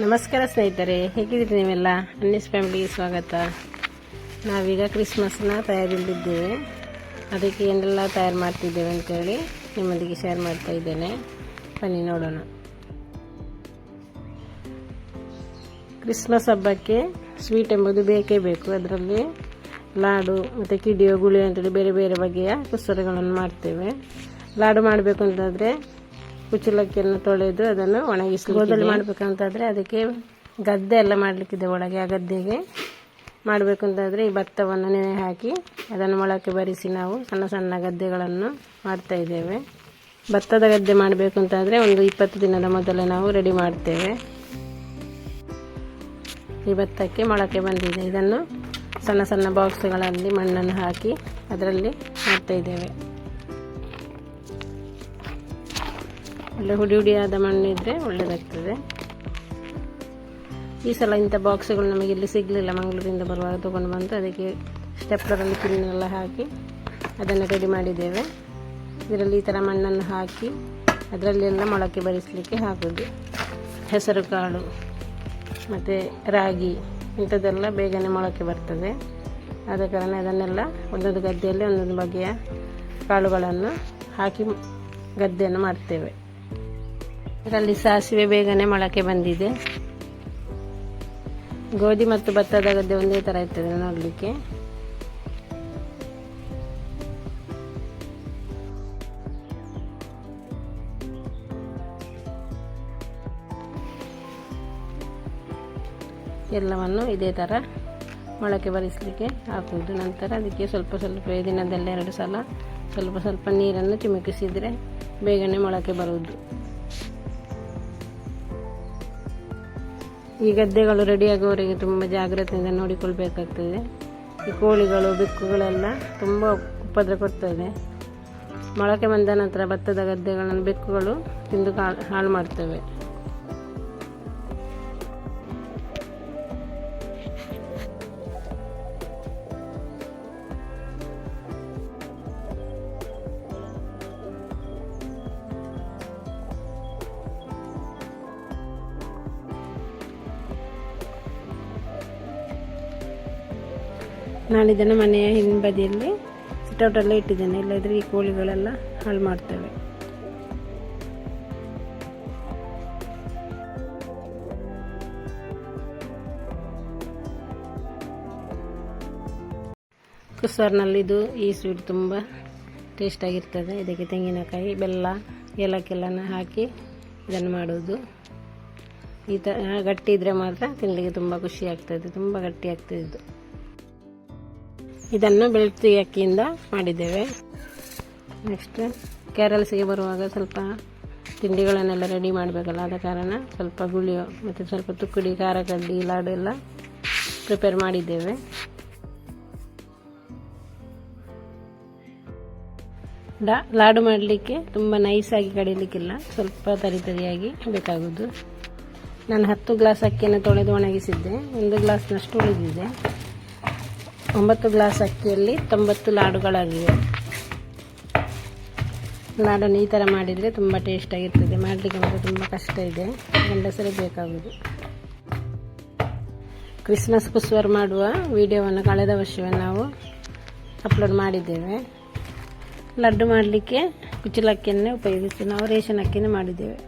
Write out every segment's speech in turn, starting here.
ನಮಸ್ಕಾರ ಸ್ನೇಹಿತರೆ, ಹೇಗಿದ್ದೀರಿ ನೀವೆಲ್ಲ? ಅನ್ನಿಸ್ ಫ್ಯಾಮಿಲಿಗೆ ಸ್ವಾಗತ. ನಾವೀಗ ಕ್ರಿಸ್ಮಸ್ನ ತಯಾರಿಲ್ಲಿದ್ದೇವೆ ಅದಕ್ಕೆ ಏನೆಲ್ಲ ತಯಾರು ಮಾಡ್ತಿದ್ದೇವೆ ಅಂತೇಳಿ ನಿಮ್ಮೊಂದಿಗೆ ಶೇರ್ ಮಾಡ್ತಾ ಇದ್ದೇನೆ. ಬನ್ನಿ ನೋಡೋಣ. ಕ್ರಿಸ್ಮಸ್ ಹಬ್ಬಕ್ಕೆ ಸ್ವೀಟ್ ಎಂಬುದು ಬೇಕೇ ಬೇಕು. ಅದರಲ್ಲಿ ಲಾಡು ಮತ್ತು ಕಿಡಿಯೋ ಗುಳಿ ಅಂತೇಳಿ ಬೇರೆ ಬೇರೆ ಬಗೆಯ ಕುಸ್ತರಗಳನ್ನು ಮಾಡ್ತೇವೆ. ಲಾಡು ಮಾಡಬೇಕು ಅಂತಂದರೆ ಕುಚ್ಚಲಕ್ಕಿಯನ್ನು ತೊಳೆದು ಅದನ್ನು ಒಣಗಿಸಿ ಗೋದಲ್ಲಿ ಮಾಡಬೇಕಂತಾದರೆ ಅದಕ್ಕೆ ಗದ್ದೆ ಎಲ್ಲ ಮಾಡಲಿಕ್ಕಿದೆ ಒಳಗೆ ಆ ಗದ್ದೆಗೆ. ಮಾಡಬೇಕು ಅಂತಂದರೆ ಈ ಭತ್ತವನ್ನು ನೆನೆ ಹಾಕಿ ಅದನ್ನು ಮೊಳಕೆ ಬರಿಸಿ ನಾವು ಸಣ್ಣ ಸಣ್ಣ ಗದ್ದೆಗಳನ್ನು ಮಾಡ್ತಾ ಇದ್ದೇವೆ. ಭತ್ತದ ಗದ್ದೆ ಮಾಡಬೇಕು ಅಂತಾದರೆ ಒಂದು ಇಪ್ಪತ್ತು ದಿನದ ಮೊದಲೇ ನಾವು ರೆಡಿ ಮಾಡ್ತೇವೆ. ಈ ಭತ್ತಕ್ಕೆ ಮೊಳಕೆ ಬಂದಿದೆ. ಇದನ್ನು ಸಣ್ಣ ಸಣ್ಣ ಬಾಕ್ಸ್ಗಳಲ್ಲಿ ಮಣ್ಣನ್ನು ಹಾಕಿ ಅದರಲ್ಲಿ ಮಾಡ್ತಾ ಇದ್ದೇವೆ. ಒಳ್ಳೆ ಹುಡಿ ಹುಡಿಯಾದ ಮಣ್ಣಿದ್ರೆ ಒಳ್ಳೆಯದಾಗ್ತದೆ ಈ ಸಲ ಇಂಥ ಬಾಕ್ಸ್ಗಳು ನಮಗೆ ಇಲ್ಲಿ ಸಿಗಲಿಲ್ಲ. ಮಂಗಳೂರಿಂದ ಬರುವಾಗ ತೊಗೊಂಡು ಬಂದು ಅದಕ್ಕೆ ಸ್ಟೆಪ್ಲರಲ್ಲಿ ಪಿನ್ನೆಲ್ಲ ಹಾಕಿ ಅದನ್ನು ರೆಡಿ ಮಾಡಿದ್ದೇವೆ. ಇದರಲ್ಲಿ ಈ ಥರ ಮಣ್ಣನ್ನು ಹಾಕಿ ಅದರಲ್ಲೆಲ್ಲ ಮೊಳಕೆ ಬರಿಸಲಿಕ್ಕೆ ಹಾಕೋದು ಹೆಸರುಕಾಳು ಮತ್ತು ರಾಗಿ ಇಂಥದ್ದೆಲ್ಲ ಬೇಗನೆ ಮೊಳಕೆ ಬರ್ತದೆ. ಆದ ಕಾರಣ ಅದನ್ನೆಲ್ಲ ಒಂದೊಂದು ಗದ್ದೆಯಲ್ಲಿ ಒಂದೊಂದು ಬಗೆಯ ಕಾಳುಗಳನ್ನು ಹಾಕಿ ಗದ್ದೆಯನ್ನು ಮಾಡ್ತೇವೆ. ಇದರಲ್ಲಿ ಸಾಸಿವೆ ಬೇಗನೆ ಮೊಳಕೆ ಬಂದಿದೆ. ಗೋಧಿ ಮತ್ತು ಭತ್ತದ ಗದ್ದೆ ಒಂದೇ ಥರ ಇರ್ತದೆ ನೋಡಲಿಕ್ಕೆ. ಎಲ್ಲವನ್ನು ಇದೇ ಥರ ಮೊಳಕೆ ಬರಿಸಲಿಕ್ಕೆ ಹಾಕುವುದು. ನಂತರ ಅದಕ್ಕೆ ಸ್ವಲ್ಪ ಸ್ವಲ್ಪ ದಿನದಲ್ಲಿ ಎರಡು ಸಲ ಸ್ವಲ್ಪ ಸ್ವಲ್ಪ ನೀರನ್ನು ಚಿಮುಕಿಸಿದರೆ ಬೇಗನೆ ಮೊಳಕೆ ಬರುವುದು. ಈ ಗದ್ದೆಗಳು ರೆಡಿಯಾಗುವವರೆಗೆ ತುಂಬ ಜಾಗ್ರತೆಯಿಂದ ನೋಡಿಕೊಳ್ಬೇಕಾಗ್ತದೆ. ಈ ಕೋಳಿಗಳು, ಬೆಕ್ಕುಗಳೆಲ್ಲ ತುಂಬ ಉಪದ್ರ ಕೊಡ್ತದೆ. ಮೊಳಕೆ ಬಂದ ನಂತರ ಭತ್ತದ ಗದ್ದೆಗಳನ್ನು ಬೆಕ್ಕುಗಳು ತಿಂದು ಹಾಳು ಮಾಡ್ತವೆ. ನಾನು ಇದನ್ನು ಮನೆಯ ಹಿಂಬದಿಯಲ್ಲಿ ಸಿಟೌಟಲ್ಲೇ ಇಟ್ಟಿದ್ದೇನೆ. ಇಲ್ಲದ್ರೆ ಈ ಕೋಳಿಗಳೆಲ್ಲ ಹಾಳು ಮಾಡ್ತವೆ. ಕುಸ್ವಾರ್ನಲ್ಲಿದು ಈ ಸ್ವೀಟ್ ತುಂಬ ಟೇಸ್ಟಾಗಿರ್ತದೆ ಇದಕ್ಕೆ ತೆಂಗಿನಕಾಯಿ, ಬೆಲ್ಲ ಏಲಕ್ಕೆಲ್ಲನ ಹಾಕಿ ಇದನ್ನು ಮಾಡೋದು. ಈ ಥರ ಗಟ್ಟಿ ಇದ್ದರೆ ಮಾತ್ರ ತಿನ್ನಲಿಕ್ಕೆ ತುಂಬ ಖುಷಿ ಆಗ್ತದೆ. ತುಂಬ ಗಟ್ಟಿ ಆಗ್ತದೆ ಇದು. ಇದನ್ನು ಬೆಳ್ತಿ ಅಕ್ಕಿಯಿಂದ ಮಾಡಿದ್ದೇವೆ. ನೆಕ್ಸ್ಟ್ ಕೇರಳಸಿಗೆ ಬರುವಾಗ ಸ್ವಲ್ಪ ತಿಂಡಿಗಳನ್ನೆಲ್ಲ ರೆಡಿ ಮಾಡಬೇಕಲ್ಲ, ಆದ ಕಾರಣ ಸ್ವಲ್ಪ ಗುಳಿಯೋ ಮತ್ತು ಸ್ವಲ್ಪ ತುಕ್ಕಡಿ, ಖಾರ, ಕಡ್ಡಿ, ಲಾಡು ಎಲ್ಲ ಪ್ರಿಪೇರ್ ಮಾಡಿದ್ದೇವೆ. ಡಾ, ಲಾಡು ಮಾಡಲಿಕ್ಕೆ ತುಂಬ ನೈಸಾಗಿ ಕಡಿಲಿಕ್ಕಿಲ್ಲ, ಸ್ವಲ್ಪ ತರಿ ತರಿಯಾಗಿ ಬೇಕಾಗೋದು ನಾನು ಹತ್ತು ಗ್ಲಾಸ್ ಅಕ್ಕಿಯನ್ನು ತೊಳೆದು ಒಣಗಿಸಿದ್ದೆ. ಒಂದು ಗ್ಲಾಸ್ನಷ್ಟು ಉಳಿದಿದೆ. ಒಂಬತ್ತು ಗ್ಲಾಸ್ ಅಕ್ಕಿಯಲ್ಲಿ ತೊಂಬತ್ತು ಲಾಡುಗಳಾಗಿವೆ. ಲಾಡನ್ನು ಈ ಥರ ಮಾಡಿದರೆ ತುಂಬ ಟೇಸ್ಟಾಗಿರ್ತದೆ ಮಾಡಲಿಕ್ಕೆ ಮಾತ್ರ ತುಂಬ ಕಷ್ಟ ಇದೆ. ಗಂಡಸರೇ ಬೇಕಾಗುವುದು. ಕ್ರಿಸ್ಮಸ್ ಕುಸುವರ್ ಮಾಡುವ ವಿಡಿಯೋವನ್ನು ಕಳೆದ ವರ್ಷವೇ ನಾವು ಅಪ್ಲೋಡ್ ಮಾಡಿದ್ದೇವೆ. ಲಡ್ಡು ಮಾಡಲಿಕ್ಕೆ ಕುಚ್ಚಲಕ್ಕಿಯನ್ನೇ ಉಪಯೋಗಿಸಿ ನಾವು ರೇಷನ್ ಅಕ್ಕಿನೇ ಮಾಡಿದ್ದೇವೆ.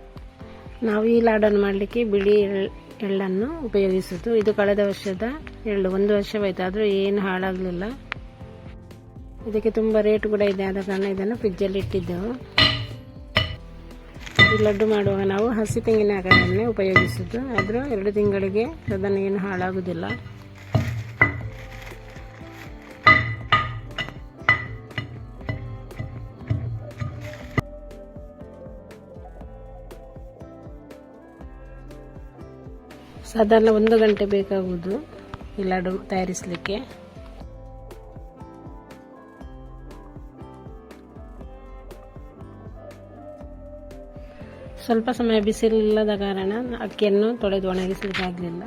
ನಾವು ಈ ಲಾಡನ್ನು ಮಾಡಲಿಕ್ಕೆ ಬಿಳಿ ಎಳ್ಳನ್ನು ಉಪಯೋಗಿಸಿತು ಇದು ಕಳೆದ ವರ್ಷದ ಎಳ್ಳು. ಒಂದು ವರ್ಷವಾಯಿತು. ಆದರೂ ಏನು ಹಾಳಾಗಲಿಲ್ಲ. ಇದಕ್ಕೆ ತುಂಬ ರೇಟ್ ಕೂಡ ಇದೆ. ಆದ ಕಾರಣ ಇದನ್ನು ಫ್ರಿಜ್ಜಲ್ಲಿ ಇಟ್ಟಿದ್ದೆವು. ಈ ಲಡ್ಡು ಮಾಡುವಾಗ ನಾವು ಹಸಿ ತೆಂಗಿನಕಾಯನ್ನೇ ಉಪಯೋಗಿಸಿದ್ದು. ಆದರೂ ಎರಡು ತಿಂಗಳಿಗೆ ಅದನ್ನು ಏನು ಹಾಳಾಗುವುದಿಲ್ಲ ಸಾಧಾರಣ ಒಂದು ಗಂಟೆ ಬೇಕಾಗುವುದು ಈ ಲಾಡು ತಯಾರಿಸಲಿಕ್ಕೆ. ಸ್ವಲ್ಪ ಸಮಯ ಬಿಸಿಲಿಲ್ಲದ ಕಾರಣ ಅಕ್ಕಿಯನ್ನು ತೊಳೆದು ಒಣಗಿಸಲಿಕ್ಕೆ ಆಗಲಿಲ್ಲ.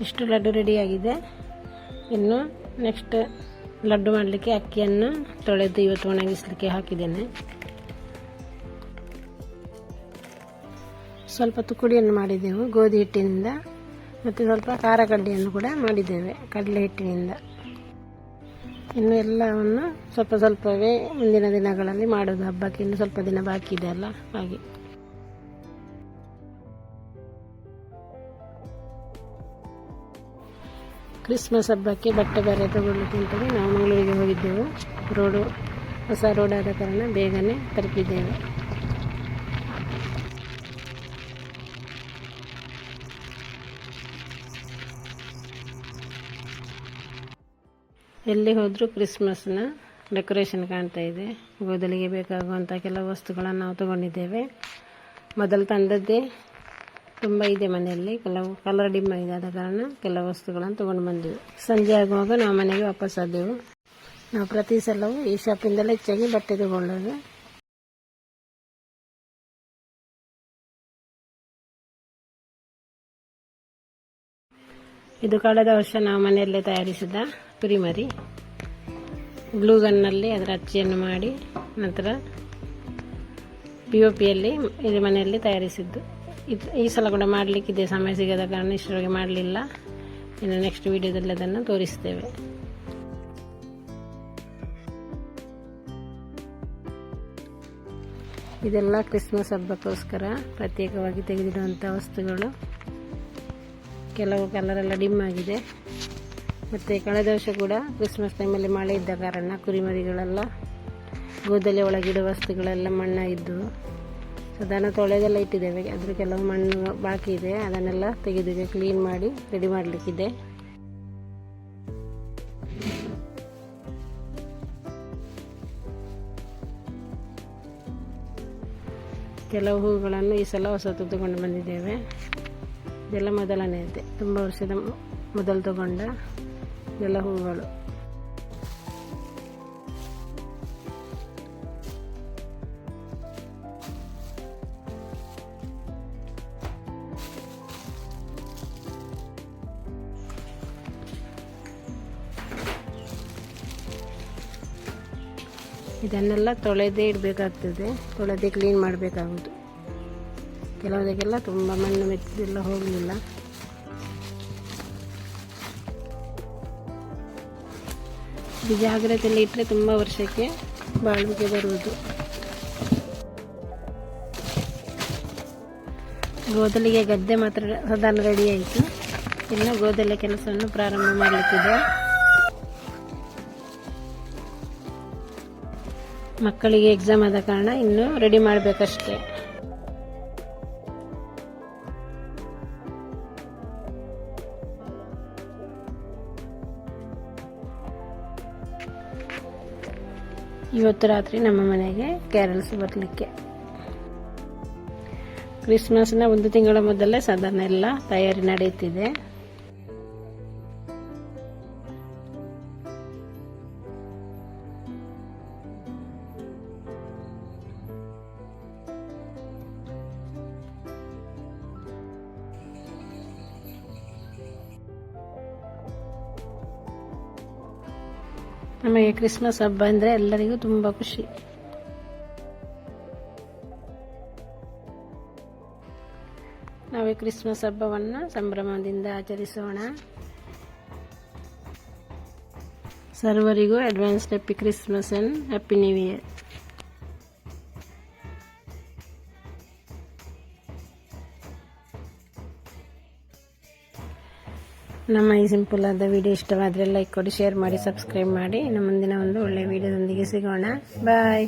ಇಷ್ಟು ಲಡ್ಡು ರೆಡಿಯಾಗಿದೆ. ಇನ್ನು ನೆಕ್ಸ್ಟ್ ಲಡ್ಡು ಮಾಡಲಿಕ್ಕೆ ಅಕ್ಕಿಯನ್ನು ತೊಳೆದು ಇವತ್ತು ಒಣಗಿಸಲಿಕ್ಕೆ ಹಾಕಿದ್ದೇನೆ. ಸ್ವಲ್ಪ ತುಕುಡಿಯನ್ನು ಮಾಡಿದ್ದೆವು. ಗೋಧಿ ಹಿಟ್ಟಿನಿಂದ ಮತ್ತು ಸ್ವಲ್ಪ ಖಾರ ಕಡ್ಡಿಯನ್ನು ಕೂಡ ಮಾಡಿದ್ದೇವೆ ಕಡಲೆ ಹಿಟ್ಟಿನಿಂದ. ಇನ್ನು ಎಲ್ಲವನ್ನು ಸ್ವಲ್ಪ ಸ್ವಲ್ಪವೇ ಮುಂದಿನ ದಿನಗಳಲ್ಲಿ ಮಾಡೋದು ಹಬ್ಬಕ್ಕೆ ಇನ್ನು ಸ್ವಲ್ಪ ದಿನ ಬಾಕಿ ಇದೆ ಅಲ್ಲ ಹಾಗೆ. ಕ್ರಿಸ್ಮಸ್ ಹಬ್ಬಕ್ಕೆ ಬಟ್ಟೆ ಬೇರೆ ತಗೊಳ್ಳಿಕ್ಕೆ ನಾವು ಮಂಗಳೂರಿಗೆ ಹೋಗಿದ್ದೆವು. ರೋಡು, ಹೊಸ ರೋಡಾದ ಕಾರಣ ಬೇಗನೆ ತಲುಪಿದ್ದೇವೆ. ಎಲ್ಲಿ ಹೋದರೂ ಕ್ರಿಸ್ಮಸ್ನ ಡೆಕೋರೇಷನ್ ಕಾಣ್ತಾ ಇದೆ. ಗೋದಲಿಗೆ ಬೇಕಾಗುವಂಥ ಕೆಲವು ವಸ್ತುಗಳನ್ನು ನಾವು ತಗೊಂಡಿದ್ದೇವೆ. ಮೊದಲು ತಂದದ್ದೇ ತುಂಬ ಇದೆ ಮನೆಯಲ್ಲಿ. ಕೆಲವು ಕಲರ್ ಡಿಮ್ಮ ಇದೆ ಆದ ಕಾರಣ ಕೆಲವು ವಸ್ತುಗಳನ್ನು ತಗೊಂಡು ಬಂದೆವು. ಸಂಜೆ ಆಗುವಾಗ ನಾವು ಮನೆಗೆ ವಾಪಸ್ ಆದೆವು ನಾವು ಪ್ರತಿ ಸಲವೂ ಈ ಶಾಪಿಂದಲೇ ಹೆಚ್ಚಾಗಿ ಬಟ್ಟೆ ತಗೊಳ್ಳೋದು ಇದು ಕಳೆದ ವರ್ಷ ನಾವು ಮನೆಯಲ್ಲೇ ತಯಾರಿಸಿದ ಕುರಿಮರಿ. ಗ್ಲೂಗನ್ನಲ್ಲಿ ಅದರ ಅಚ್ಚಿಯನ್ನು ಮಾಡಿ, ನಂತರ ಪಿ ಒ ಪಿಯಲ್ಲಿ ಇದು ಮನೆಯಲ್ಲಿ ತಯಾರಿಸಿದ್ದು. ಇದು ಈ ಸಲ ಕೂಡ ಮಾಡಲಿಕ್ಕಿದೆ ಸಮಯ ಸಿಗದ ಕಾರಣ ಇಷ್ಟರೊಳಗೆ ಮಾಡಲಿಲ್ಲ. ಇನ್ನು ನೆಕ್ಸ್ಟ್ ವಿಡಿಯೋದಲ್ಲಿ ಅದನ್ನು ತೋರಿಸ್ತೇವೆ. ಇದೆಲ್ಲ ಕ್ರಿಸ್ಮಸ್ ಹಬ್ಬಕ್ಕೋಸ್ಕರ ಪ್ರತ್ಯೇಕವಾಗಿ ತೆಗೆದಿಡುವಂಥ ವಸ್ತುಗಳು. ಕೆಲವು ಕಲರೆಲ್ಲ ಡಿಮ್ ಆಗಿದೆ. ಮತ್ತು ಕಳೆದ ವರ್ಷ ಕೂಡ ಕ್ರಿಸ್ಮಸ್ ಟೈಮಲ್ಲಿ ಮಳೆ ಇದ್ದ ಕಾರಣ ಕುರಿಮರಿಗಳೆಲ್ಲ ಗೋದಲೆ ಒಳಗಿಡುವ ವಸ್ತುಗಳೆಲ್ಲ ಮಣ್ಣಾಗಿದ್ದು ಅದನ್ನು ತೊಳೆದೆಲ್ಲ ಇಟ್ಟಿದ್ದೇವೆ. ಅದ್ರ ಕೆಲವು ಮಣ್ಣು ಬಾಕಿ ಇದೆ. ಅದನ್ನೆಲ್ಲ ತೆಗೆದಿದೆ ಕ್ಲೀನ್ ಮಾಡಿ ರೆಡಿ ಮಾಡಲಿಕ್ಕಿದೆ. ಕೆಲವು ಹೂಗಳನ್ನು ಈ ಸಲ ಹೊಸ ತಗೊಂಡು ಬಂದಿದ್ದೇವೆ. ಇದೆಲ್ಲ ಮೊದಲನೆಯದ್ದೇ ತುಂಬ ವರ್ಷದ ಮೊದಲು ತಗೊಂಡ ಎಲ್ಲ ಹೂಗಳು. ಇದನ್ನೆಲ್ಲ ತೊಳೆದೇ ಇಡಬೇಕಾಗ್ತದೆ. ತೊಳೆದೇ ಕ್ಲೀನ್ ಮಾಡಬೇಕಾಗುವುದು. ಕೆಲವುದಕ್ಕೆಲ್ಲ ತುಂಬ ಮಣ್ಣು ಮೆತ್ತಿದೆಲ್ಲ ಹೋಗಲಿಲ್ಲ. ಇದು ಜಾಗ್ರತೆಯಲ್ಲಿ ಇಟ್ಟರೆ ತುಂಬ ವರ್ಷಕ್ಕೆ ಬಾಳ್ವಿಕೆ ಬರುವುದು. ಗೋದಲಿಗೆ ಗದ್ದೆ ಮಾತ್ರ ಸದಾನ ರೆಡಿ ಆಯಿತು. ಇನ್ನು ಗೋದಲೆ ಕೆಲಸವನ್ನು ಪ್ರಾರಂಭ ಮಾಡಲಿಕ್ಕಿದೆ. ಮಕ್ಕಳಿಗೆ ಎಕ್ಸಾಮ್ ಆದ ಕಾರಣ ಇನ್ನು ರೆಡಿ ಮಾಡಬೇಕಷ್ಟೇ. ಇವತ್ತು ರಾತ್ರಿ ನಮ್ಮ ಮನೆಗೆ ಕ್ಯಾರಲ್ಸ್ ಬರಲಿಕ್ಕೆ. ಕ್ರಿಸ್ಮಸ್ನ ಒಂದು ತಿಂಗಳ ಮೊದಲೇ ಸಾಧಾರಣ ಎಲ್ಲ ತಯಾರಿ ನಡೆಯುತ್ತಿದೆ. ನಮಗೆ ಕ್ರಿಸ್ಮಸ್ ಹಬ್ಬ ಅಂದರೆ ಎಲ್ಲರಿಗೂ ತುಂಬ ಖುಷಿ. ನಾವು ಕ್ರಿಸ್ಮಸ್ ಹಬ್ಬವನ್ನು ಸಂಭ್ರಮದಿಂದ ಆಚರಿಸೋಣ. ಸರ್ವರಿಗೂ advance happy Christmas and happy new year ನಮ್ಮ ಈ ಸಿಂಪಲ್ ಆದ ವಿಡಿಯೋ ಇಷ್ಟವಾದರೆ ಲೈಕ್ ಕೊಡಿ ಶೇರ್ ಮಾಡಿ ಸಬ್ಸ್ಕ್ರೈಬ್ ಮಾಡಿ. ಇನ್ನು ಮುಂದಿನ ಒಂದು ಒಳ್ಳೆಯ ವಿಡಿಯೋದೊಂದಿಗೆ ಸಿಗೋಣ. ಬಾಯ್